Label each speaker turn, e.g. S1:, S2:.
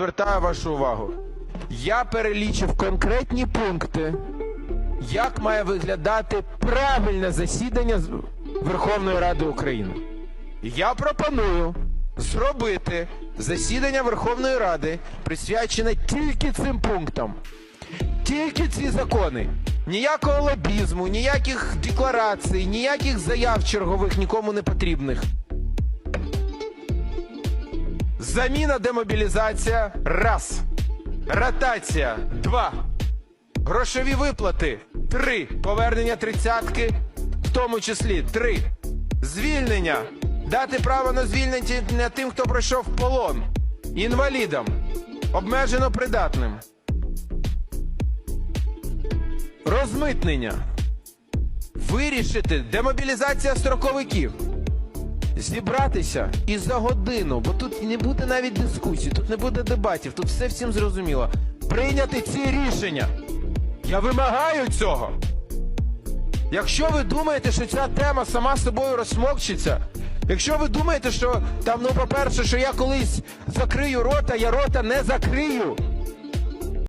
S1: звертаю вашу увагу. Я перелічив конкретні пункти, як має виглядати правильне засідання Верховної Ради України. Я пропоную зробити засідання Верховної Ради, присвячене тільки цим пунктам. Тільки ці закони. Ніякого лобізму, ніяких декларацій, ніяких заяв чергових нікому не потрібних. Заміна демобілізація раз. Ротація два. Грошові виплати три. Повернення тридцятки, в тому числі три. Звільнення. Дати право на звільнення тим, хто пройшов полон. Інвалідам. Обмежено придатним. Розмитнення. Вирішити демобілізація строковиків. Зібратися і за годину, бо тут не буде навіть дискусій, тут не буде дебатів, тут все всім зрозуміло. Прийняти ці рішення. Я вимагаю цього. Якщо ви думаєте, що ця тема сама собою розсмокчиться, якщо ви думаєте, що там, ну, по-перше, що я колись закрию рота, я рота не закрию.